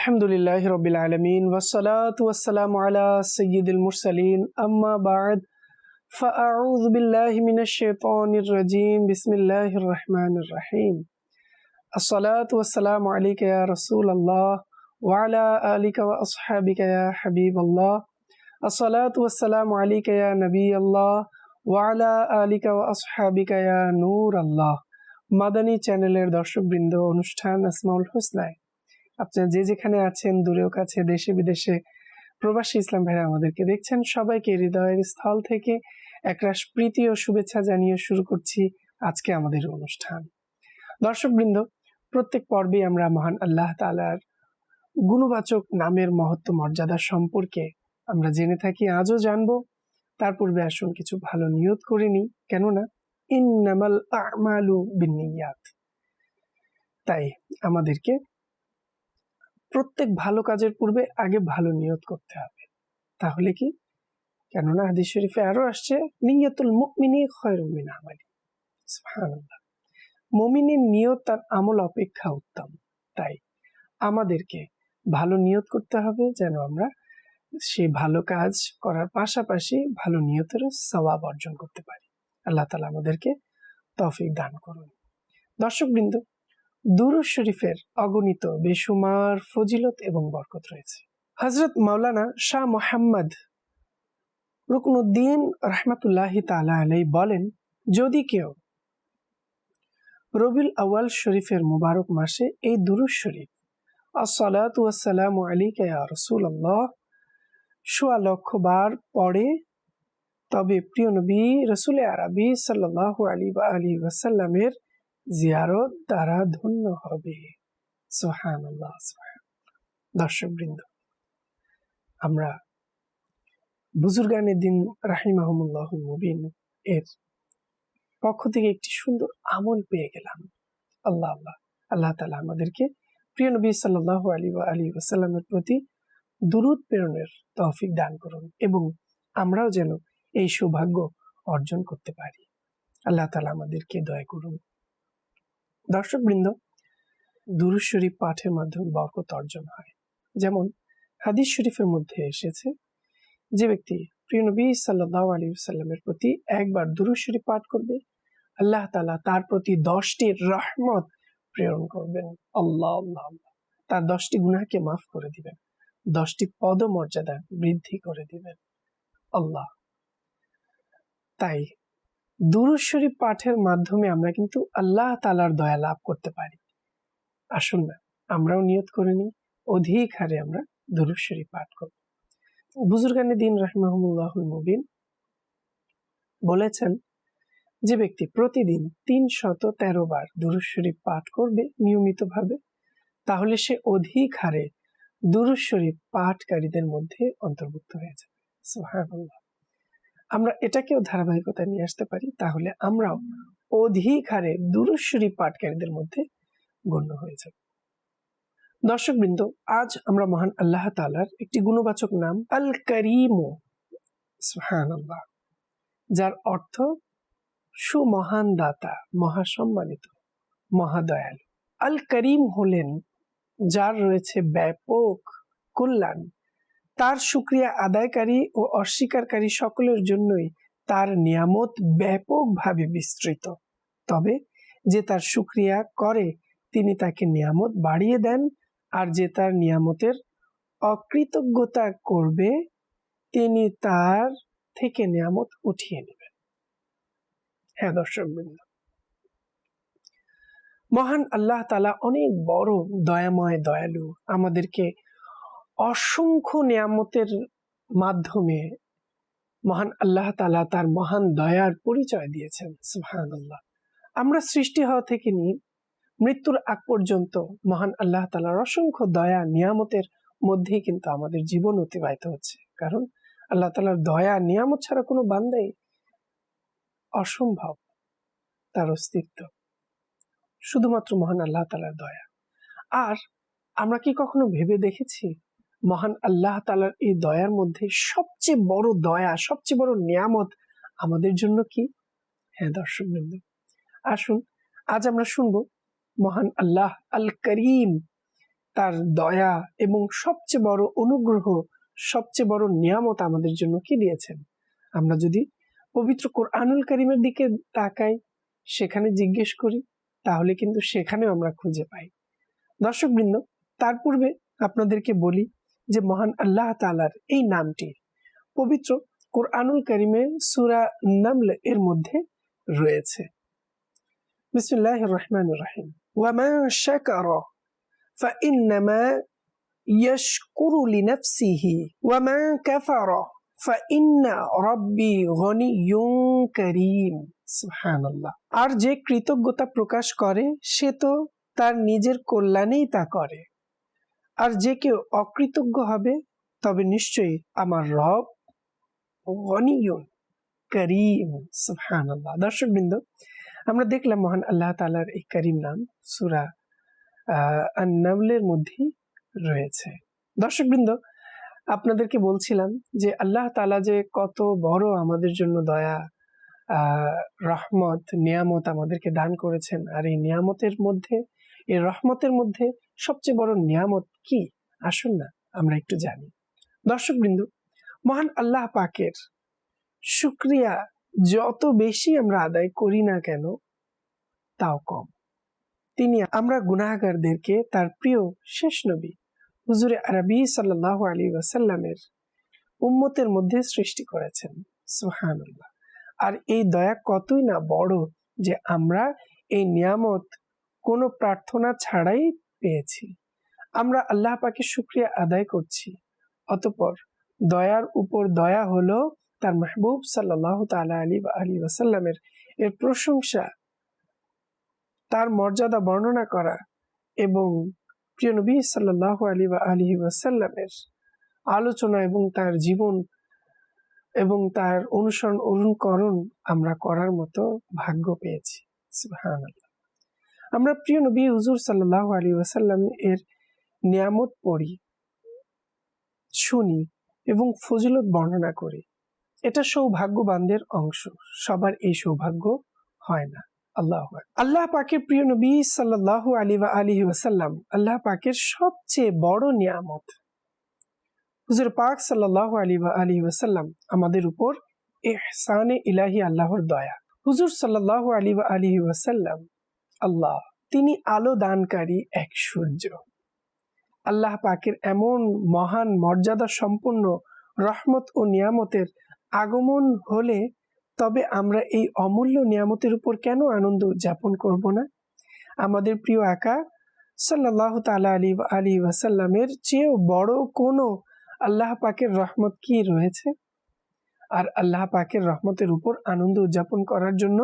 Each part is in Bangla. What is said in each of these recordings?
الحمد لله رب العالمين والصلاة والسلام على سيد المرسلين أما بعد فأعوذ بالله من الشيطان الرجيم بسم الله الرحمن الرحيم الصلاة والسلام عليك يا رسول الله وعلى آلك وأصحابك يا حبيب الله الصلاة والسلام عليك يا نبي الله وعلى آلك وأصحابك يا نور الله মাদানী চ্যানেলের দর্শকবৃন্দ অনুষ্ঠান আসমাউল হোসনায় আপনারা যে যেখানে আছেন, দূরেও কাছে, দেশে বিদেশে, প্রবাসী ইসলাম ভাইরা আমাদেরকে দেখছেন। সবাইকে হৃদয়ের স্থল থেকে একরাশ প্রীতি ও শুভেচ্ছা জানিয়ে শুরু করছি আজকে আমাদের অনুষ্ঠান। দর্শকবৃন্দ, প্রত্যেক পর্বে আমরা মহান আল্লাহ তালার গুণবাচক নামের মহত্ব মর্যাদা সম্পর্কে আমরা জেনে থাকি, আজও জানব। তার পূর্বে আসুন কিছু ভালো নিয়ত করে নিই। কেননা, ইন্নামাল আমালু তাই আমাদেরকে প্রত্যেক ভালো কাজের পূর্বে আগে ভালো নিয়ত করতে হবে। তাহলে কি? কেননা হাদিস শরীফে আরও আসছে, নিয়তুল মুমিনি খয়রুম মিন আমালি। সুবহানাল্লাহ। নিয়ত তার আমল অপেক্ষা উত্তম। তাই আমাদেরকে ভালো নিয়ত করতে হবে যেন আমরা সেই ভালো কাজ করার পাশাপাশি ভালো নিয়তেরও সওয়াব অর্জন করতে পারি। আল্লাহ তালা আমাদেরকে তফিক দান করুন। দর্শকবৃন্দ দুরুজ শরীফের অগণিত বেসুমার ফজিলত এবং বরকত রয়েছে। হজরত মাওলানা শাহ মোহাম্মদ রুকনুদ্দিন রহমতুল্লাহ তালা আলাই বলেন, যদি কেউ রবিল আওয়াল শরীফের মুবারক মাসে এই দুরুজ শরীফ, আসসালাতু ওয়াসসালামু আলাইকা ইয়া রাসূলুল্লাহ, সোয়া লক্ষ বার পড়ে, তবে প্রিয় নবী রসুল আরবি সাল্লাহ আলী বা আলী ওয়াসাল্লামের জিয়ারত দ্বারা ধন্য হবে। সোহান আল্লাহ দর্শকবৃন্দ, আমরা বুজুর্গানের দিন রাহিমাহমুল্লাহ মুবিন এর পক্ষ থেকে একটি সুন্দর আমল পেয়ে গেলাম। আল্লাহ আল্লাহ আল্লাহ তালা আমাদেরকে প্রিয় নবী সাল্লাহ আলী বা আলী ওয়াসাল্লামের প্রতি দুরুদ প্রেরণের তৌফিক দান করুন এবং আমরাও যেন এই সৌভাগ্য অর্জন করতে পারি। আল্লাহ তালা আমাদেরকে দয়া করুন। দর্শকবৃন্দ দুরুজ শরীফ পাঠের মাধ্যমে বরকত অর্জন হয়। যেমন হাদিস শরীফের মধ্যে এসেছে, যে ব্যক্তি প্রিয় নবী সাল্লাহ আলী সাল্লামের প্রতি একবার দুরুজ শরীফ পাঠ করবে, আল্লাহ তালা তার প্রতি দশটি রহমত প্রেরণ করবেন। আল্লাহ আল্লাহ। তার দশটি গুনাহকে মাফ করে দিবেন, দশটি পদমর্যাদা বৃদ্ধি করে দিবেন। আল্লাহ। তাই দুরুজ শরীফ পাঠের মাধ্যমে আমরা কিন্তু আল্লাহ তালার দয়া লাভ করতে পারি। আসুন না, আমরাও নিয়ত করে নিই, অধিক হারে আমরা দুরুজ শরীফ পাঠ করব। বুজুর্গানি দিন রাহিমাহমুল্লাহ মুবিন বলেছেন, যে ব্যক্তি প্রতিদিন তিন শত তেরো বার দুরুজ শরীফ পাঠ করবে নিয়মিতভাবে, তাহলে সে অধিক হারে দুরুজ শরীফ পাঠকারীদের মধ্যে অন্তর্ভুক্ত হয়ে যাবে। সুহানুল্লাহ আমরা এটাকেও ধারাবাহিকতা নিয়ে আসতে পারি, তাহলে আমরাও অধিক হারে দুরুজ শরীফ পাঠকারীদের মধ্যে গণ্য হয়ে যাব। দর্শকবৃন্দ, আজ আমরা মহান আল্লাহ তালার একটি গুণবাচক নাম আল করিমো যার অর্থ সুমহান দাতা, মহাসম্মানিত, মহাদয়াল। আল করিম হলেন, যার রয়েছে ব্যাপক কল্যাণ তার সুক্রিয়া আদায়কারী ও অস্বীকারী সকলের জন্যই তার নিয়ামত ব্যাপকভাবে বিস্তৃত। তবে যে তার সুক্রিয়া করে, তিনি তাকে নিয়ামত বাড়িয়ে দেন, আর যে তার নিয়ামতের অকৃতজ্ঞতা করবে, তিনি তার থেকে নিয়ামত উঠিয়ে নেবেন। হ্যাঁ দর্শক মহান আল্লাহ তালা অনেক বড়, দয়াময়, দয়ালু আমাদেরকে অসংখ্য নিয়ামতের মাধ্যমে মহান আল্লাহ তালা তার মহান দয়ার পরিচয় দিয়েছেন সুহান আমরা সৃষ্টি হওয়া থেকে নিয়ে মৃত্যুর আগ পর্যন্ত মহান আল্লাহ তালার অসংখ্য দয়া, নিয়ামতের মধ্যেই কিন্তু আমাদের জীবন অতিবাহিত হচ্ছে। কারণ আল্লাহ তালার দয়া, নিয়ামত ছাড়া কোনো বান্দাই অসম্ভব তার অস্তিত্ব। শুধুমাত্র মহান আল্লাহ তালার দয়া। আর আমরা কি কখনো ভেবে দেখেছি মহান আল্লাহ তালার এই দয়ার মধ্যে সবচেয়ে বড় দয়া, সবচেয়ে বড় নিয়ামত আমাদের জন্য কি? হ্যাঁ দর্শক বৃন্দ, আসুন আজ আমরা শুনব মহান আল্লাহ আল করিম তার দয়া এবং সবচেয়ে বড় অনুগ্রহ, সবচেয়ে বড় নিয়ামত আমাদের জন্য কি দিয়েছেন। আমরা যদি পবিত্র কোরআনুল করিমের দিকে তাকাই, সেখানে জিজ্ঞেস করি, তাহলে কিন্তু সেখানেও আমরা খুঁজে পাই। দর্শকবৃন্দ তার পূর্বে আপনাদেরকে বলি যে মহান আল্লাহ তালার এই নামটি পবিত্র কোরআনুল করিমে সুরা নামল এর মধ্যে রয়েছে বিসমুল্লাহ রহমান রহিম ওয়ামা শাকারা فإنما يشكر لنفسه وما كفر فإن ربي غني كريم সুবহানাল্লাহ আর যে কৃতজ্ঞতা প্রকাশ করে সে তো তার নিজের কল্যাণেই তা করে আর যে কেউ অকৃতজ্ঞ হবে, তবে নিশ্চয়ই আমার রব গনিয়ুন, করিম, সুবহানাল্লাহ। দর্শকবৃন্দ, আমরা দেখলাম মহান আল্লাহ তালার এই করিম নাম, সুরা নামলের মধ্যেই রয়েছে। দর্শকবৃন্দ, আপনাদেরকে বলছিলাম যে আল্লাহ তালা যে কত বড় আমাদের জন্য দয়া রহমত, নিয়ামত আমাদেরকে দান করেছেন। আর এই নিয়ামতের মধ্যে, এই রহমতের মধ্যে সবচেয়ে বড় নিয়ামত কি? আসুন না, আমরা একটু জানি। দর্শকবৃন্দ, মহান আল্লাহ পাকের শুক্রিয়া যত বেশি আমরা আদায় করি না কেন, তাও কম। তিনি আমরা গুনাহগারদেরকে তার প্রিয় শেষ নবী, হুজুরে আরবি সাল্লাহ আলী ওয়াসাল্লামের উম্মতের মধ্যে সৃষ্টি করেছেন। সুহানুল্লাহ আর এই দয়া কতই না বড় যে আমরা এই নিয়ামত কোনো প্রার্থনা ছাড়াই পেয়েছি। আমরা আল্লাহ পাকে শুক্রিয়া আদায় করছি। অতপর দয়ার উপর দয়া হলো তার মাহবুব সাল্লাহ তালা আলী বা আলী ওয়াসাল্লামের। এর প্রশংসা, তার মর্যাদা বর্ণনা করা এবং প্রিয় নবী সাল্লাহ আলী বা আলী ওয়াসাল্লামের আলোচনা এবং তার জীবন এবং তার অনুসরণ, অনুকরণ আমরা করার মতো ভাগ্য পেয়েছি। আমরা প্রিয় নবী হুজুর সাল্লাহ আলী ওয়াসাল্লাম এর নিয়ামত পড়ি, শুনি এবং ফজিলত বর্ণনা করি। এটা সৌভাগ্যবানদের অংশ, সবার এই সৌভাগ্য হয় না। আল্লাহ আল্লাহ পাকের প্রিয় নবী সাল্লাহ আলী বা আলী ওয়াসাল্লাম আল্লাহ পাকের সবচেয়ে বড় নিয়ামত। হুজুর পাক সাল্লাহ আলী বা আলী ওয়াসাল্লাম আমাদের উপর এহসানে ইলাহি আল্লাহর দয়া। হুজুর সাল্লাহ আলী বা আলী ওয়াসাল্লাম আল্লাহ, তিনি আলো দানকারী এক সূর্য। আল্লাহ পাকের এমন মহান মর্যাদা সম্পন্ন রহমত ও নিয়ামতের আগমন হলে তবে আমরা এই অমূল্য নিয়ামতের উপর কেন আনন্দ উদযাপন করব না? আমাদের প্রিয় একা সাল্লাহ তালা আলী আলী ওয়াসাল্লামের চেয়েও বড় কোনো আল্লাহ পাকের রহমত কি রয়েছে? আর আল্লাহ পাকের রহমতের উপর আনন্দ উদযাপন করার জন্য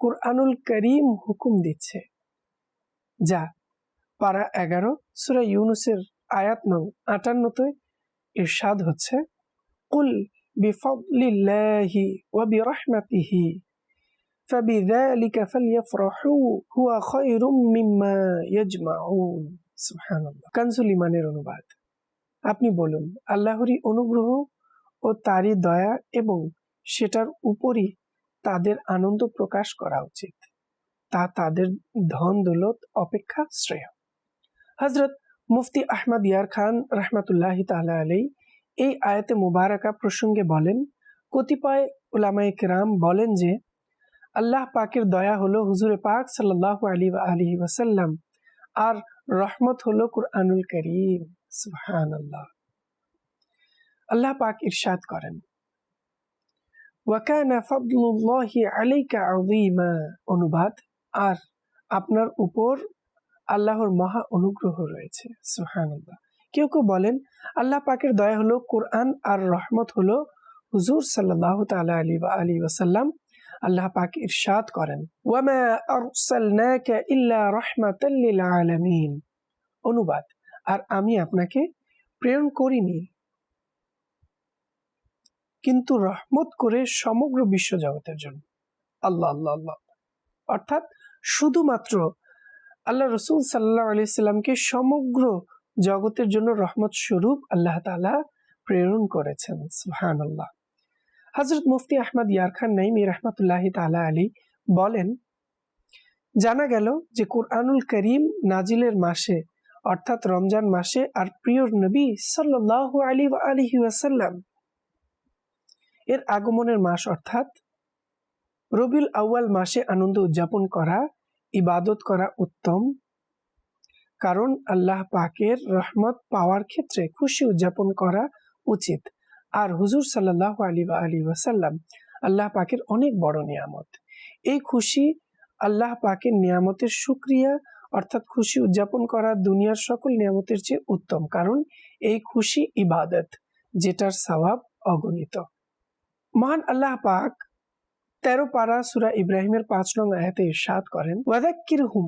কোরআনুল করিম হুকুম দিচ্ছে যা পারা এগারো সুরা ইউনুসের আয়াত নং আটান্নতে ইরশাদ হচ্ছে কুল বিফলিল্লাহি ওয়া বিরহমাতিহি فبذلك فليفرحوا هو خير مما يجمعون সুবহানাল্লাহ কানজুল ইমানের অনুবাদ আপনি বলুন আল্লাহরই অনুগ্রহ ও তারই দয়া এবং সেটার উপরই তাদের আনন্দ প্রকাশ করা উচিত। তা তাদের ধন দৌলত, অপেক্ষা শ্রেয়। হজরত মুফতি আহমদ ইয়ার খান রহমতুল্লাহ তালা আলাই এই আয়াতে মুবারকা প্রসঙ্গে বলেন, কতিপয় উলামাই কেরাম বলেন যে, আল্লাহ পাকের দয়া হলো হুজুরে পাক সাল্লাহ আলী আলী ওয়াসাল্লাম, আর রহমত হলো কুরআনুল করিম। সুবহান আল্লাহ আল্লাহ পাক ইরশাদ করেন ওয়াকানা ফাদলুল্লাহি আলাইকা আযীমা। অনুবাদ, আর আপনার উপর আল্লাহর মহা অনুগ্রহ রয়েছে। সুবহানাল্লাহ। কেউ কেউ বলেন, আল্লাহ পাকের দয়া হলো কোরআন, আর রহমত হলো হুজুর সাল্লাহ তালা আলী বা আলী ওয়াসাল্লাম। আল্লাহ পাক ইরশাদ করেন, ওয়ামা আরসালনাকা ইল্লা রাহমাতাল লিল আলামিন। অনুবাদ, আর আমি আপনাকে প্রেরণ করিনি। কিন্তু রহমত করে সমগ্র বিশ্ব জগতের জন্য। আল্লাহ আল্লাহ আল্লাহ। অর্থাৎ শুধুমাত্র আল্লাহ রসুল সাল্লাহ আলি সাল্লামকে সমগ্র জগতের জন্য রহমত স্বরূপ আল্লাহ তালা প্রেরণ করেছেন। সুহান আল্লাহ হজরত মুফতি আহমদ ইয়ার খান নাইমি রহমতুল্লাহ তালা আলী বলেন, জানা গেল যে কোরআনুল করিম নাজিলের মাসে, অর্থাৎ রমজান মাসে, আর প্রিয় নবী সাল্লাহ আলী আলহি ওয়াসাল্লাম এর আগমনের মাস অর্থাৎ রবিউল আউয়াল মাসে আনন্দ উদযাপন করা, ইবাদত করা উত্তম। কারণ আল্লাহ পাকের রহমত পাওয়ার ক্ষেত্রে খুশি উদযাপন করা উচিত। আর হুজুর সাল্লাহ আলী আলী ওয়াসাল্লাম আল্লাহ পাকের অনেক বড় নিয়ামত। এই খুশি আল্লাহ পাকের নিয়ামতের সুক্রিয়া অর্থাৎ খুশি উদযাপন করা দুনিয়ার সকল নিয়ামতের চেয়ে উত্তম। কারণ এই খুশি ইবাদত, যেটার স্বভাব অগণিত। মহান আল্লাহ পাক তেরো পারা সুরা ইব্রাহিমের পাঁচ নং আয়াতে ইরশাদ করেন ওয়াদাক্কির হুম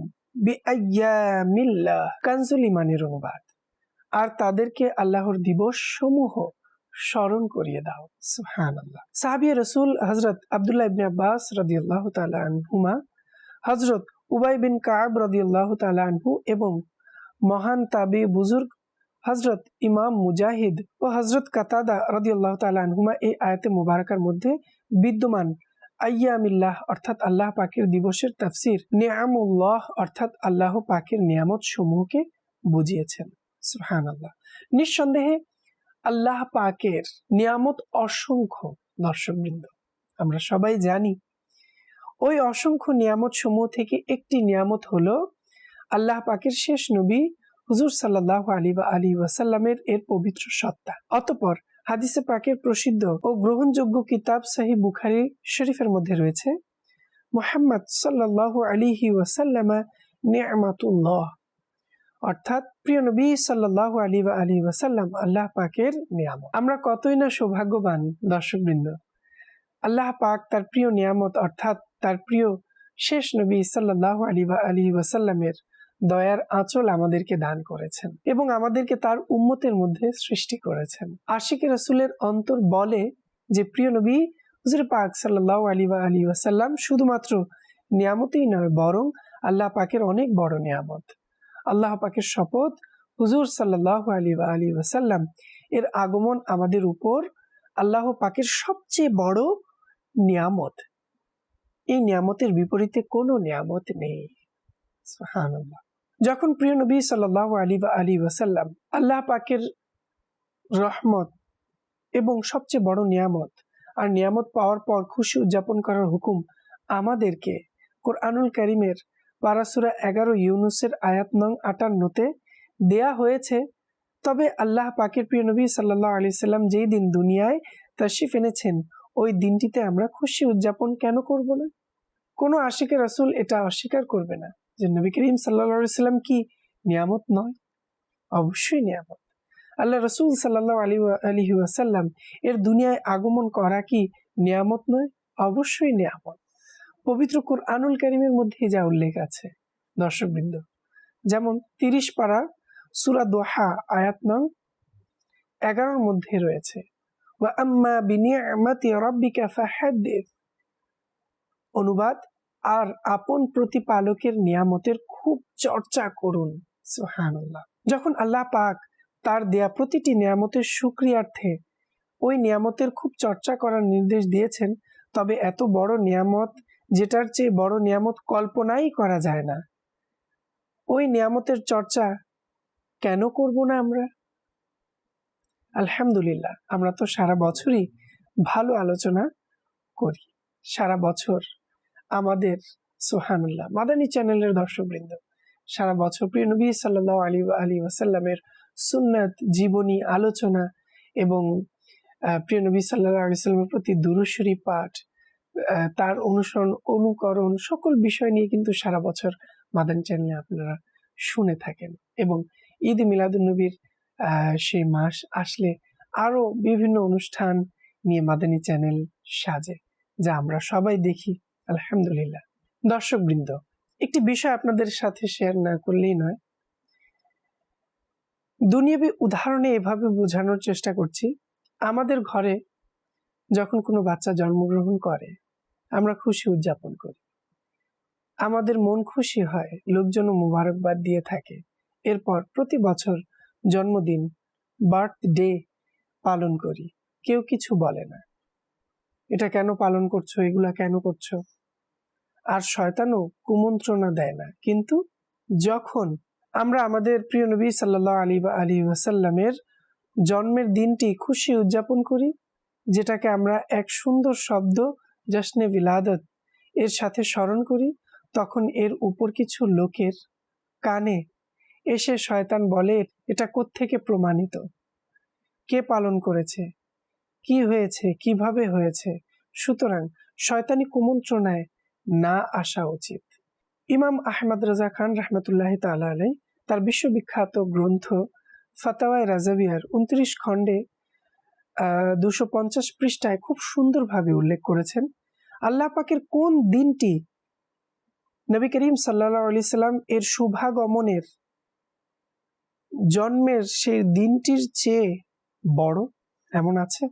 কানজুল অনুবাদ। আর তাদেরকে আল্লাহর দিবস সমূহ স্মরণ করিয়ে দাও। সুহান আল্লাহ সাহাবিয়া রসুল হজরত আবদুল্লাহ ইবনে আব্বাস রাদিয়াল্লাহু তাআলা আনহুমা হজরত উবাই বিন কাব রাদিয়াল্লাহু তাআলা আনহু এবং মহান তাবি বুজুর্গ হজরত ইমাম মুজাহিদ ও হজরত কাতাদা রাদিয়াল্লাহু তাআলা আনহুমা এই আয়াতে মুবারকার মধ্যে বিদ্যমান আয়ামিল্লাহ অর্থাৎ আল্লাহ পাকের দিবসের তাফসির, নিয়ামুল্লাহ অর্থাৎ আল্লাহ পাকের নিয়ামত সমূহকে বুঝিয়েছেন। সুহান আল্লাহ নিঃসন্দেহে আল্লাহ পাকের নিয়ামত অসংখ্য দর্শকবৃন্দ। আমরা সবাই জানি, ওই অসংখ্য নিয়ামত সমূহ থেকে একটি নিয়ামত হলো আল্লাহ পাকের শেষ নবী হুজুর সাল্লাহ আলী বা আলী ওয়াসাল্লামের এর পবিত্র সত্তা। অতপর হাদিসে পাকের প্রসিদ্ধ ও গ্রহণযোগ্য কিতাব সাহি বুখারি শরীফের মধ্যে রয়েছে, মোহাম্মদ সাল্লাহ আলিহি ওয়াসাল্লামা নিয়ামাতুল্লাহ। অর্থাৎ, প্রিয় নবী সাল্লাহ আলী বা আলী ওয়াসাল্লাম আল্লাহ পাকের নিয়ামত। আমরা কতই না সৌভাগ্যবান দর্শকবৃন্দ। আল্লাহ পাক তার প্রিয় নিয়ামত অর্থাৎ তার প্রিয় শেষ নবী সাল্লাহ আলী বা আলী ওয়াসাল্লামের দয়ার আঁচল আমাদেরকে দান করেছেন এবং আমাদেরকে তার উম্মতের মধ্যে সৃষ্টি করেছেন। আশিক রসুলের অন্তর বলে যে, প্রিয় নবী, হুজুর পাক সাল্লাহ আলী বা আলী ওয়াসাল্লাম শুধুমাত্র নিয়ামতেই নয়, বরং আল্লাহ পাকের অনেক বড় নিয়ামত। আল্লাহ পাকের শপথ হুজুর সাল্লাহ আলী বা আলী ওয়াসাল্লাম এর আগমন আমাদের উপর আল্লাহ পাকের সবচেয়ে বড় নিয়ামত। এই নিয়ামতের বিপরীতে কোনো নিয়ামত নেই। যখন প্রিয় নবী সাল্লাহ আলী বা আলী ওয়াসাল্লাম আল্লাহ পাকের রহমত এবং সবচেয়ে বড় নিয়ামত আর নিয়ামত পাওয়ার পর খুশি উদযাপন করার হুকুম আমাদেরকে কোরআনুল করিমের পারাসুরা এগারো ইউনুসের আয়াত নং আটান্নতে দেয়া হয়েছে। তবে আল্লাহ পাকের প্রিয় নবী সাল্লাহ আলি সাল্লাম যেই দিন দুনিয়ায় তশিফ এনেছেন, ওই দিনটিতে আমরা খুশি উদযাপন কেন করব না? কোনো আশিকের রাসুল এটা অস্বীকার করবে না। যে নবী করিম সাল্লাম কি নিয়ামত নয়? অবশ্যই নিয়ামত। আল্লাহ রসুল সাল্লাহ আলী আলী আসাল্লাম এর দুনিয়ায় আগমন করা কি নিয়ামত নয়? অবশ্যই নিয়ামত। পবিত্র কোরআনুল করিমের মধ্যে যা উল্লেখ আছে, দর্শকবৃন্দ। যেমন তিরিশ পাড়া সুরা দোহা, আয়াত নং এগারোর মধ্যে রয়েছে অনুবাদ আর আপন প্রতিপালকের নিয়ামতের খুব চর্চা করুন সুহানুল্লাহ যখন আল্লাহ পাক তার দেয়া প্রতিটি নিয়ামতের সুক্রিয়ার্থে ওই নিয়ামতের খুব চর্চা করার নির্দেশ দিয়েছেন, তবে এত বড় নিয়ামত যেটার চেয়ে বড় নিয়ামত কল্পনাই করা যায় না। ওই নিয়ামতের চর্চা কেন করব না আমরা? আলহামদুলিল্লাহ, আমরা তো সারা বছরই ভালো আলোচনা করি। সারা বছর আমাদের সোহানুল্লাহ মাদানী চ্যানেলের দর্শকবৃন্দ, সারা বছর প্রিয় নবী সাল্লাহ আলী আলী ওয়াসাল্লামের সুন্নাত, জীবনী, আলোচনা এবং প্রিয় নবী সাল্লাহ আলি সাল্লামের প্রতি দুরুশ্বরী পাঠ তার অনুসরণ, অনুকরণ সকল বিষয় নিয়ে কিন্তু সারা বছর মাদানী চ্যানেলে আপনারা শুনে থাকেন এবং ঈদ মিলাদুলনবীর সেই মাস আসলে আরও বিভিন্ন অনুষ্ঠান নিয়ে মাদানী চ্যানেল সাজে, যা আমরা সবাই দেখি আলহামদুলিল্লাহ। দর্শক বৃন্দ একটি বিষয় আপনাদের সাথে শেয়ার না করলেই নয়। দুনিয়াবি উদাহরণে এভাবে বোঝানোর চেষ্টা করছি, আমাদের ঘরে যখন কোনো বাচ্চা জন্মগ্রহণ করে, আমরা খুশি উদযাপন করি। আমাদের মন খুশি হয় লোকজন মুবারকবাদ দিয়ে থাকে। এরপর প্রতি বছর জন্মদিন, বার্থডে পালন করি। কেউ কিছু বলে না। এটা কেন পালন করছ? এগুলা কেন করছ? আর শয়তানও কুমন্ত্রণা দেয় না। কিন্তু যখন আমরা আমাদের প্রিয় নবী সাল্লাহ আলী বা আলী ওয়াসাল্লামের জন্মের দিনটি খুশি উদযাপন করি, যেটাকে আমরা এক সুন্দর শব্দ জশ্নে বিলাদত এর সাথে স্মরণ করি, তখন এর উপর কিছু লোকের কানে এসে শয়তান বলে, এটা থেকে প্রমাণিত? কে পালন করেছে? কি হয়েছে? কীভাবে হয়েছে? সুতরাং শয়তানি কুমন্ত্রণায় না আসা উচিত। ইমাম আহমদ রাজা খান রহমতুল্লাহ তালা আলাই তার বিশ্ববিখ্যাত গ্রন্থ ফাতাওয়ায় রাজাবিয়ার উনত্রিশ খণ্ডে দুশো পঞ্চাশ পৃষ্ঠায় খুব সুন্দরভাবে উল্লেখ করেছেন। আল্লাহ পাকের কোন দিনটি নবী করিম সাল্লাহ আলি সাল্লাম এর শুভাগমনের জন্মের সেই দিনটির চেয়ে বড় এমন আছে?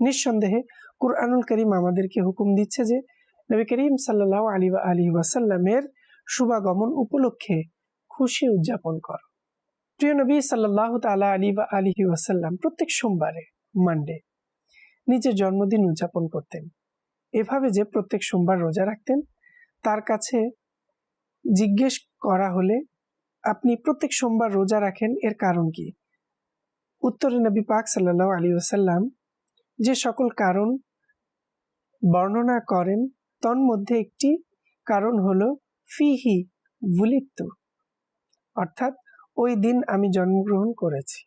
নিঃসন্দেহে কুরআনুল করিম আমাদেরকে হুকুম দিচ্ছে যে নবী করিম সাল্লাহ আলী আলী ওয়াসাল্লামের শুভাগমন উপলক্ষে খুশি উদযাপন কর। প্রিয় নবী সাল্লাহ তালা আলী বা আলী ওয়াসাল্লাম, প্রত্যেক সোমবারে মানডে নিজের জন্মদিন উদযাপন করতেন। এভাবে যে প্রত্যেক সোমবার রোজা রাখতেন, তার কাছে জিজ্ঞেস করা হলে, আপনি প্রত্যেক সোমবার রোজা রাখেন, এর কারণ কি? উত্তরে নবী পাক সাল্লাহ আলী ওসাল্লাম যে সকল কারণ বর্ণনা করেন তন্মধ্যে একটি কারণ হলো ফিহি বুলিত্ত অর্থাৎ ওই দিন আমি জন্মগ্রহণ করেছি।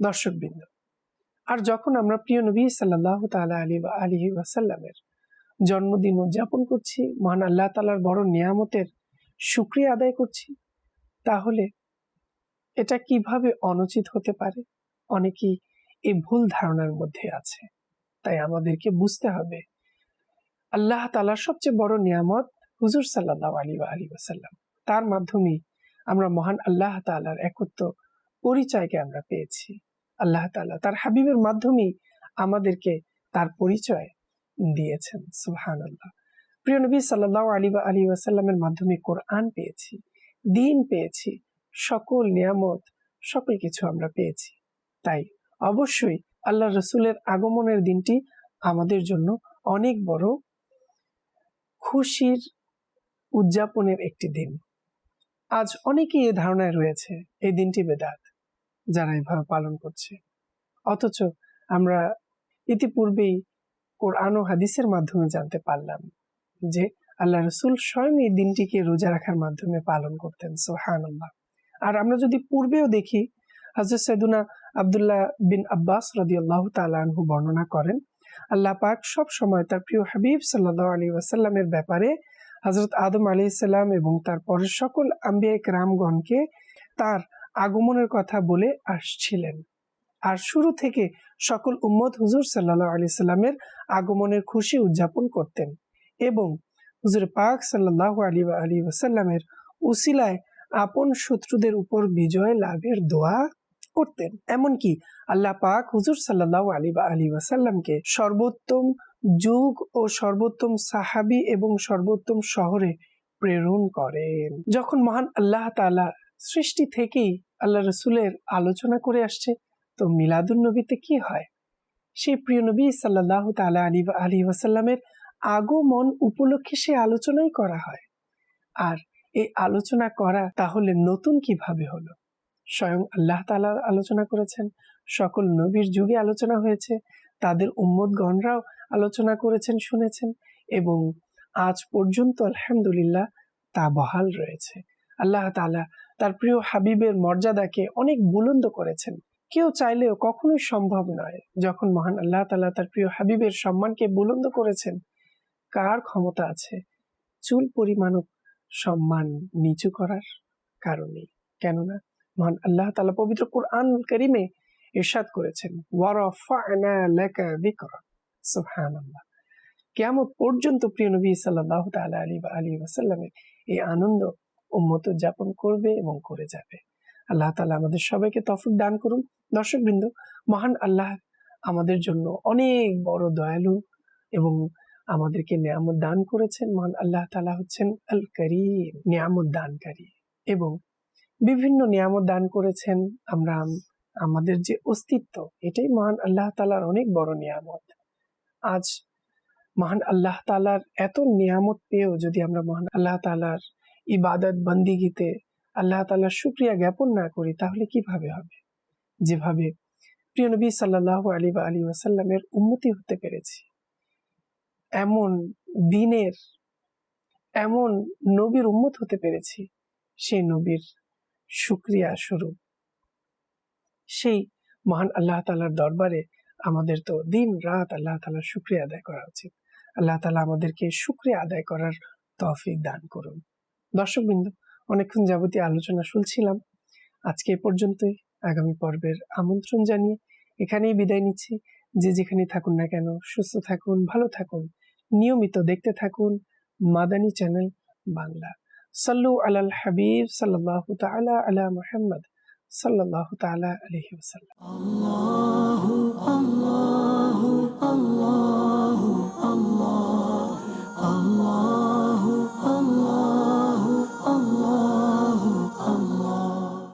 দর্শকবৃন্দ, আর যখন আমরা প্রিয় নবী সাল্লাহ তালা আলী বা আলী ওয়াসাল্লামের জন্মদিন উদযাপন করছি, মহান আল্লাহ তালার বড় নিয়ামতের সুক্রিয়া আদায় করছি, তাহলে এটা কীভাবে অনুচিত হতে পারে? অনেকেই এই ভুল ধারণার মধ্যে আছে। তাই আমাদেরকে বুঝতে হবে আল্লাহ তালার সবচেয়ে বড় নিয়ামত হুজুর সাল্লাহ আলী বা আলী ওসাল্লাম তার মাধ্যমে আমরা মহান আল্লাহ তালার একত্র পরিচয়কে আমরা পেয়েছি। আল্লাহ তালা তার হাবিবের মাধ্যমেই আমাদেরকে তার পরিচয় দিয়েছেন সুহান আল্লাহ প্রিয় নবী সাল্লাহ আলী বা আলী ওয়াসাল্লামের মাধ্যমে কোরআন পেয়েছি, দিন পেয়েছি, সকল নিয়ামত, সকল কিছু আমরা পেয়েছি। তাই অবশ্যই আল্লাহ রসুলের আগমনের দিনটি আমাদের জন্য অনেক বড় খুশির উদযাপনের একটি দিন। আজ অনেকেই এ ধারণায় রয়েছে, এই দিনটি বেদাত, যারা এভাবে পালন করছে। অথচ আমরা ইতিপূর্বেই কোরআন ও হাদিসের মাধ্যমে জানতে পারলাম যে আল্লাহ রসুল স্বয়ং এই দিনটিকে রোজা রাখার মাধ্যমে পালন করতেন সোহান আর আমরা যদি পূর্বেও দেখি হজরত সৈদুনা আবদুল্লাহ বিন আব্বাস রদি আল্লাহ বর্ণনা করেন আল্লাহ পাক সব সময় তার প্রিয় হাবিব সাল্লাহ আলী ওয়াসাল্লামের ব্যাপারে হজরত আদম আলী সাল্লাম এবং তার পরের সকল আম্বিয়া রামগণকে তার আগমনের কথা বলে আসছিলেন। আর শুরু থেকে সকল উম্মদ হুজুর সাল্লাহ আলি সাল্লামের আগমনের খুশি উদযাপন করতেন এবং হুজুর পাক সাল্লাহ আলী আলী ওসাল্লামের উসিলায় আপন শত্রুদের উপর বিজয় লাভের দোয়া করতেন। এমনকি আল্লাহ পাক হুজুর সাল্লাহ আলী বা আলী ওয়াসাল্লামকে সর্বোত্তম যুগ ও সর্বোত্তম সাহাবি এবং সর্বোত্তম শহরে প্রেরণ করেন। যখন মহান আল্লাহ তালা সৃষ্টি থেকেই আল্লাহ রসুলের আলোচনা করে আসছে, তো মিলাদুল নবীতে কি হয়? সেই প্রিয় নবী সাল্লাহ তালা আলী আলী ওয়াসাল্লামের আগমন উপলক্ষে সে আলোচনাই করা হয়। আর এই আলোচনা করা তাহলে নতুন কীভাবে হলো? স্বয়ং আল্লাহ তালা আলোচনা করেছেন সকল নবীর যুগে আলোচনা হয়েছে, তাদের উম্মদগণরাও আলোচনা করেছেন, শুনেছেন এবং আজ পর্যন্ত আলহামদুলিল্লাহ তা বহাল রয়েছে। আল্লাহ তালা তার প্রিয় হাবিবের মর্যাদাকে অনেক বুলন্দ করেছেন। কেউ চাইলেও কখনোই সম্ভব নয় যখন মহান আল্লাহ তালা তার প্রিয় হাবিবের সম্মানকে বুলন্দ করেছেন, কার ক্ষমতা আছে? চুল পরিমাণও সম্মান নিচু করার কারণে কেননা মহান আল্লাহ তালা পবিত্র কোরআন করিমে ইরশাদ করেছেন। কেমন পর্যন্ত প্রিয় নবী সাল্লাহ তালা আলী বা আলী ওয়াসাল্লামের এই আনন্দ উম্মত উদযাপন করবে এবং করে যাবে। আল্লাহ তালা আমাদের সবাইকে তফিক দান করুন। দর্শকবৃন্দ, মহান আল্লাহ আমাদের জন্য অনেক বড় দয়ালু এবং আমাদেরকে নিয়ামত দান করেছেন। মহান আল্লাহ তালা হচ্ছেন আল করিম, নিয়ামত দানকারী এবং বিভিন্ন নিয়ামত দান করেছেন। আমরা আমাদের যে অস্তিত্ব, এটাই মহান আল্লাহ তালার অনেক বড় নিয়ামত। আজ মহান আল্লাহ তালার এত নিয়ামত পেয়েও যদি আমরা মহান আল্লাহ তালার ইবাদত বন্দিগিতে আল্লাহ তালার শুক্রিয়া জ্ঞাপন না করি, তাহলে কীভাবে হবে? যেভাবে প্রিয় নবী সাল্লাহ আলী বা আলী ওয়াসাল্লামের উন্নতি হতে পেরেছি। এমন দিনের, এমন নবীর উন্মত হতে পেরেছি, সেই নবীর শুক্রিয়া স্বরূপ। সেই মহান আল্লাহ তালার দরবারে আমাদের তো দিন রাত আল্লাহ তালার শুক্রিয়া আদায় করা উচিত। আল্লাহ তালা আমাদেরকে শুক্রিয়া আদায় করার তৌফিক দান করুন। দর্শকবৃন্দ, অনেকক্ষণ যাবতীয় আলোচনা শুনছিলাম। আজকে এ পর্যন্তই। আগামী পর্বের আমন্ত্রণ জানিয়ে এখানেই বিদায় নিচ্ছি। যে যেখানে থাকুন না কেন, সুস্থ থাকুন, ভালো থাকুন, নিয়মিত দেখতে থাকুন মাদানী চ্যানেল বাংলা। সাল্লু আলাল হাবিব সাল্লাল্লাহু তাআলা আলা মুহাম্মদ। صلى الله تعالى عليه وسلم. الله الله.